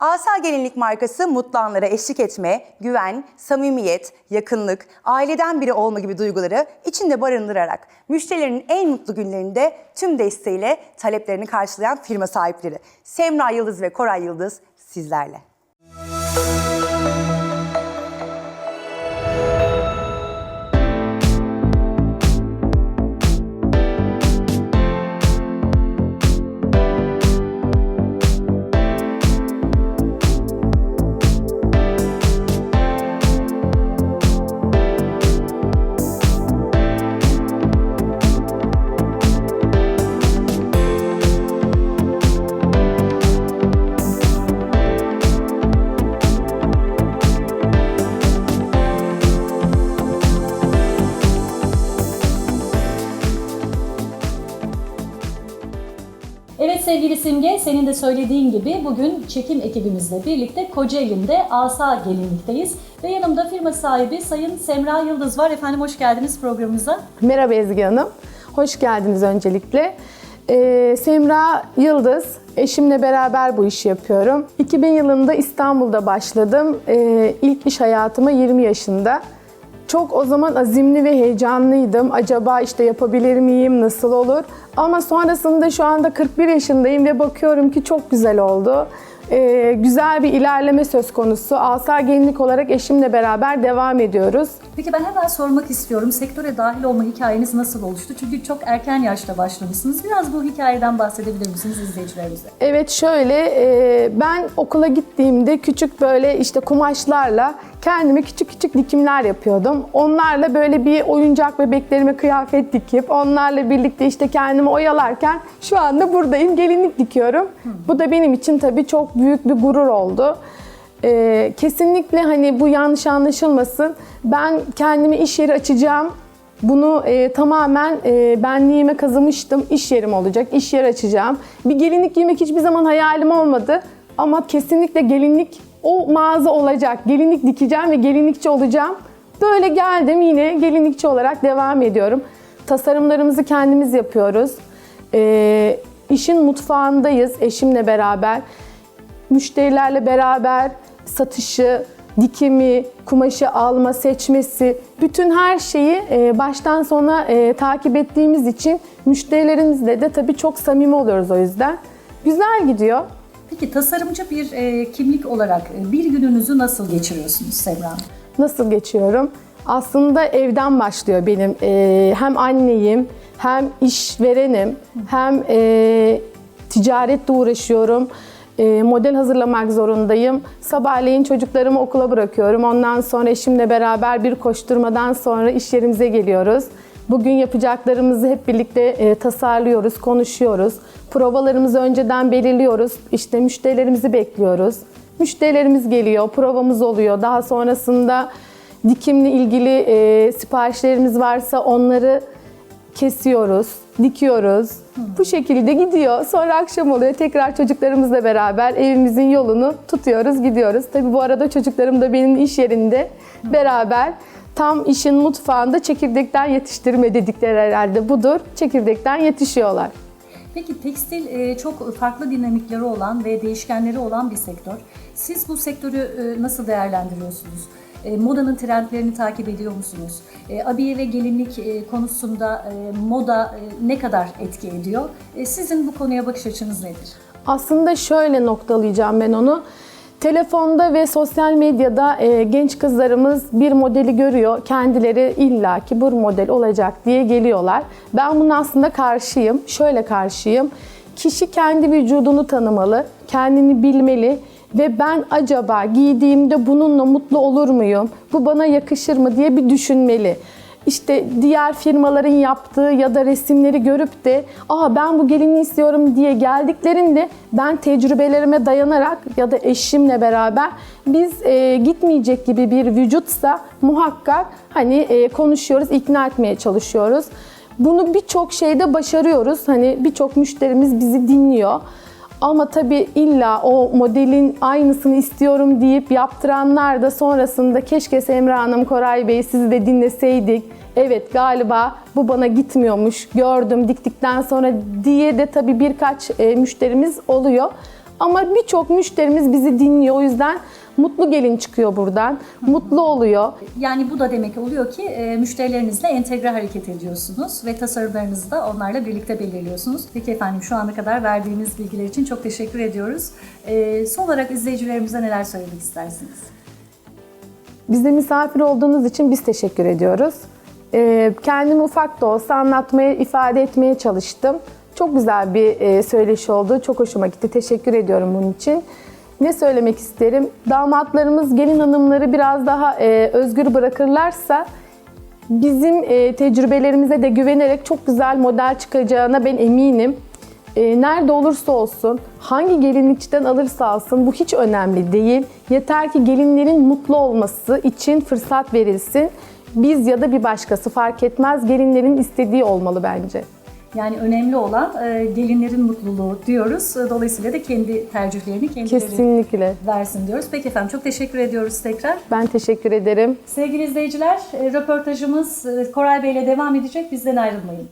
Asa Gelinlik markası mutlu anlara eşlik etme, güven, samimiyet, yakınlık, aileden biri olma gibi duyguları içinde barındırarak müşterilerin en mutlu günlerinde tüm desteğiyle taleplerini karşılayan firma sahipleri. Semra Yıldız ve Koray Yıldız sizlerle. Sevgili Simge, senin de söylediğin gibi bugün çekim ekibimizle birlikte Kocaeli'nde Asa Gelinlik'teyiz. Ve yanımda firma sahibi Sayın Semra Yıldız var. Efendim hoş geldiniz programımıza. Merhaba Ezgi Hanım. Hoş geldiniz öncelikle. Ee, Semra Yıldız, eşimle beraber bu işi yapıyorum. 2000 yılında İstanbul'da başladım. Ee, ilk iş hayatıma 20 yaşında. Çok o zaman azimli ve heyecanlıydım. Acaba işte yapabilir miyim, nasıl olur? Ama sonrasında şu anda 41 yaşındayım ve bakıyorum ki çok güzel oldu. Ee, güzel bir ilerleme söz konusu. Asa Gelinlik olarak eşimle beraber devam ediyoruz. Peki ben hemen sormak istiyorum. Sektöre dahil olma hikayeniz nasıl oluştu? Çünkü çok erken yaşta başlamışsınız. Biraz bu hikayeden bahsedebilir misiniz izleyicilerimize? Evet şöyle e, ben okula gittiğimde küçük böyle işte kumaşlarla kendime küçük küçük dikimler yapıyordum. Onlarla böyle bir oyuncak bebeklerime kıyafet dikip onlarla birlikte işte kendimi oyalarken şu anda buradayım gelinlik dikiyorum. Bu da benim için tabii çok büyük bir gurur oldu. E, kesinlikle hani bu yanlış anlaşılmasın. Ben kendime iş yeri açacağım bunu e, tamamen e, benliğime kazımıştım. İş yerim olacak, iş yeri açacağım. Bir gelinlik giymek hiçbir zaman hayalim olmadı. Ama kesinlikle gelinlik o mağaza olacak. Gelinlik dikeceğim ve gelinlikçi olacağım. Böyle geldim yine gelinlikçi olarak devam ediyorum. Tasarımlarımızı kendimiz yapıyoruz. E, işin mutfağındayız eşimle beraber. Müşterilerle beraber satışı, dikimi, kumaşı alma, seçmesi, bütün her şeyi e, baştan sona e, takip ettiğimiz için müşterilerimizle de tabii çok samimi oluyoruz o yüzden. Güzel gidiyor. Peki tasarımcı bir e, kimlik olarak e, bir gününüzü nasıl geçiriyorsunuz Semra? Nasıl geçiyorum? Aslında evden başlıyor benim. E, hem anneyim, hem işverenim, hem e, ticaretle uğraşıyorum. E, model hazırlamak zorundayım. Sabahleyin çocuklarımı okula bırakıyorum. Ondan sonra eşimle beraber bir koşturmadan sonra iş yerimize geliyoruz. Bugün yapacaklarımızı hep birlikte e, tasarlıyoruz, konuşuyoruz. Provalarımızı önceden belirliyoruz. İşte müşterilerimizi bekliyoruz. Müşterilerimiz geliyor, provamız oluyor. Daha sonrasında dikimle ilgili e, siparişlerimiz varsa onları kesiyoruz, dikiyoruz. Bu şekilde gidiyor. Sonra akşam oluyor. Tekrar çocuklarımızla beraber evimizin yolunu tutuyoruz, gidiyoruz. Tabii bu arada çocuklarım da benim iş yerinde beraber tam işin mutfağında çekirdekten yetiştirme dedikleri herhalde budur. Çekirdekten yetişiyorlar. Peki tekstil e, çok farklı dinamikleri olan ve değişkenleri olan bir sektör. Siz bu sektörü e, nasıl değerlendiriyorsunuz? E, Modanın trendlerini takip ediyor musunuz? Abiye ve gelinlik konusunda moda ne kadar etki ediyor? Sizin bu konuya bakış açınız nedir? Aslında şöyle noktalayacağım ben onu. Telefonda ve sosyal medyada e, genç kızlarımız bir modeli görüyor. Kendileri illaki bu model olacak diye geliyorlar. Ben bunun aslında karşıyım. Şöyle karşıyım. Kişi kendi vücudunu tanımalı, kendini bilmeli ve ben acaba giydiğimde bununla mutlu olur muyum? Bu bana yakışır mı diye bir düşünmeli işte diğer firmaların yaptığı ya da resimleri görüp de aa ben bu gelini istiyorum diye geldiklerinde ben tecrübelerime dayanarak ya da eşimle beraber biz e, gitmeyecek gibi bir vücutsa muhakkak hani e, konuşuyoruz, ikna etmeye çalışıyoruz. Bunu birçok şeyde başarıyoruz. Hani birçok müşterimiz bizi dinliyor. Ama tabii illa o modelin aynısını istiyorum deyip yaptıranlar da sonrasında keşke Semra Hanım, Koray Bey sizi de dinleseydik. Evet galiba bu bana gitmiyormuş, gördüm diktikten sonra diye de tabii birkaç e, müşterimiz oluyor. Ama birçok müşterimiz bizi dinliyor. O yüzden mutlu gelin çıkıyor buradan. Mutlu oluyor. Yani bu da demek oluyor ki e, müşterilerinizle entegre hareket ediyorsunuz ve tasarımlarınızı da onlarla birlikte belirliyorsunuz. Peki efendim şu ana kadar verdiğiniz bilgiler için çok teşekkür ediyoruz. E, son olarak izleyicilerimize neler söylemek istersiniz? Bize misafir olduğunuz için biz teşekkür ediyoruz. Ee, kendimi ufak da olsa anlatmaya, ifade etmeye çalıştım. Çok güzel bir e, söyleşi oldu. Çok hoşuma gitti. Teşekkür ediyorum bunun için. Ne söylemek isterim? Damatlarımız, gelin hanımları biraz daha e, özgür bırakırlarsa bizim e, tecrübelerimize de güvenerek çok güzel model çıkacağına ben eminim. E, nerede olursa olsun, hangi gelinlikçiden alırsa alsın bu hiç önemli değil. Yeter ki gelinlerin mutlu olması için fırsat verilsin. Biz ya da bir başkası fark etmez. Gelinlerin istediği olmalı bence. Yani önemli olan e, gelinlerin mutluluğu diyoruz. Dolayısıyla da kendi tercihlerini kendileri Kesinlikle. versin diyoruz. Peki efendim çok teşekkür ediyoruz tekrar. Ben teşekkür ederim. Sevgili izleyiciler, e, röportajımız e, Koray Bey ile devam edecek. Bizden ayrılmayın.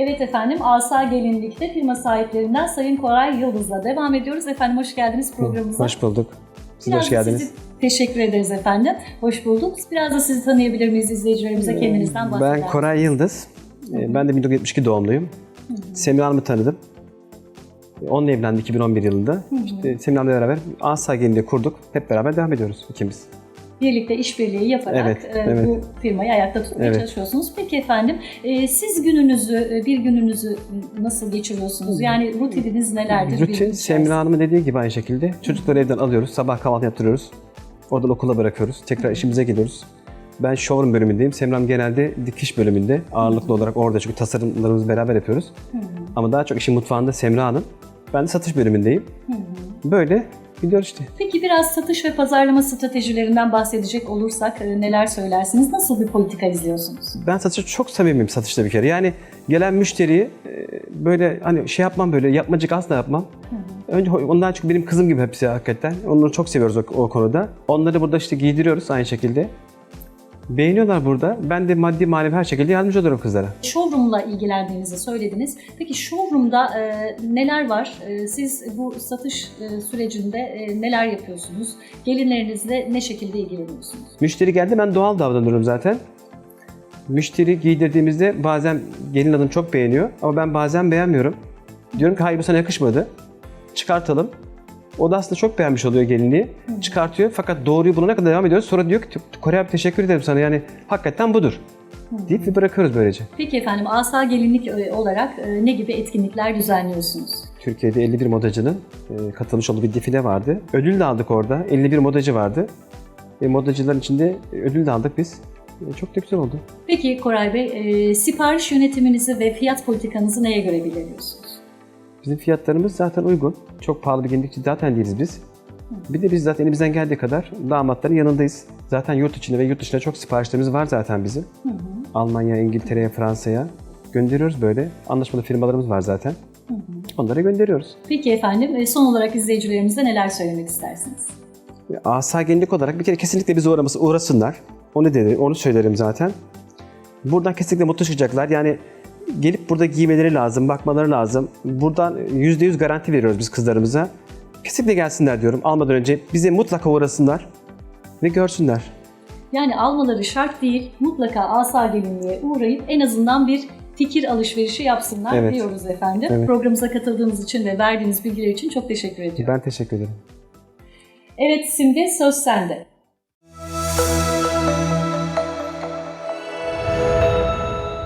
Evet efendim, Asa Gelinlik'te firma sahiplerinden Sayın Koray Yıldız'la devam ediyoruz. Efendim hoş geldiniz programımıza. Hoş bulduk. Siz Biraz hoş geldiniz. sizi teşekkür ederiz efendim. Hoş bulduk. Biraz da sizi tanıyabilir miyiz izleyicilerimize kendinizden bahseder Ben Koray Yıldız. Ee, Ben de 1972 doğumluyum. Semih Hanım'ı tanıdım. Onunla evlendik 2011 yılında. İşte Semih Hanım'la beraber Asa Gelinliği kurduk. Hep beraber devam ediyoruz ikimiz. Birlikte işbirliği yaparak Evet, e, evet. bu firmayı ayakta tutmaya Evet. çalışıyorsunuz. Peki efendim, e, siz gününüzü, e, bir gününüzü nasıl geçiriyorsunuz? Yani rutininiz nelerdir? Rutin içerisinde? Semih Hanım'ın dediği gibi aynı şekilde. Çocukları evden alıyoruz. Sabah kahvaltı yaptırıyoruz. Oradan okula bırakıyoruz. Tekrar işimize geliyoruz. Ben showroom bölümündeyim. Semih Hanım genelde dikiş bölümünde. Ağırlıklı olarak orada çünkü tasarımlarımızı beraber yapıyoruz. Ama daha çok işin mutfağında Semra Hanım. Ben de satış bölümündeyim. Böyle gidiyoruz işte. Peki biraz satış ve pazarlama stratejilerinden bahsedecek olursak e, neler söylersiniz? Nasıl bir politika izliyorsunuz? Ben satışta çok samimiyim satışta bir kere. Yani gelen müşteriyi e, böyle hani şey yapmam böyle yapmacık asla yapmam. Önce ondan çünkü benim kızım gibi hepsi hakikaten. Onları çok seviyoruz o, o konuda. Onları burada işte giydiriyoruz aynı şekilde. Beğeniyorlar burada. Ben de maddi manevi her şekilde yardımcı olurum kızlara. Showroom'la ilgilendiğinizi söylediniz. Peki showroom'da e, neler var? E, siz bu satış e, sürecinde e, neler yapıyorsunuz? Gelinlerinizle ne şekilde ilgileniyorsunuz? Müşteri geldi ben doğal davranıyorum zaten. Müşteri giydirdiğimizde bazen gelin hanım çok beğeniyor ama ben bazen beğenmiyorum. Diyorum ki hayır bu sana yakışmadı. Çıkartalım. O da aslında çok beğenmiş oluyor gelinliği. Çıkartıyor fakat doğruyu bulana kadar devam ediyoruz. Sonra diyor ki Kore abi teşekkür ederim sana yani hakikaten budur. Deyip bırakıyoruz böylece. Peki efendim Asa Gelinlik e, olarak e, ne gibi etkinlikler düzenliyorsunuz? Türkiye'de 51 modacının e, katılmış olduğu bir defile vardı. Ödül de aldık orada. 51 modacı vardı. Ve modacıların içinde ödül de aldık biz. E, Çok da güzel oldu. Peki Koray Bey, e, sipariş yönetiminizi ve fiyat politikanızı neye göre belirliyorsunuz? Bizim fiyatlarımız zaten uygun. Çok pahalı bir gelinlikçi zaten değiliz biz. Bir de biz zaten elimizden geldiği kadar damatların yanındayız. Zaten yurt içinde ve yurt dışında çok siparişlerimiz var zaten bizim. Almanya, İngiltere'ye, Fransa'ya gönderiyoruz böyle. Anlaşmalı firmalarımız var zaten. Onlara gönderiyoruz. Peki efendim, e, son olarak izleyicilerimize neler söylemek istersiniz? Asa gelinlik olarak bir kere kesinlikle bize uğraması, uğrasınlar. Onu dedim, onu söylerim zaten. Buradan kesinlikle mutlu çıkacaklar. Yani gelip burada giymeleri lazım, bakmaları lazım. Buradan %100 garanti veriyoruz biz kızlarımıza. Kesinlikle gelsinler diyorum almadan önce. Bize mutlaka uğrasınlar ve görsünler. Yani almaları şart değil, mutlaka asa gelinliğe uğrayıp en azından bir fikir alışverişi yapsınlar Evet. diyoruz efendim. Evet. Programımıza katıldığınız için ve verdiğiniz bilgiler için çok teşekkür ediyorum. Ben teşekkür ederim. Evet Simge söz sende.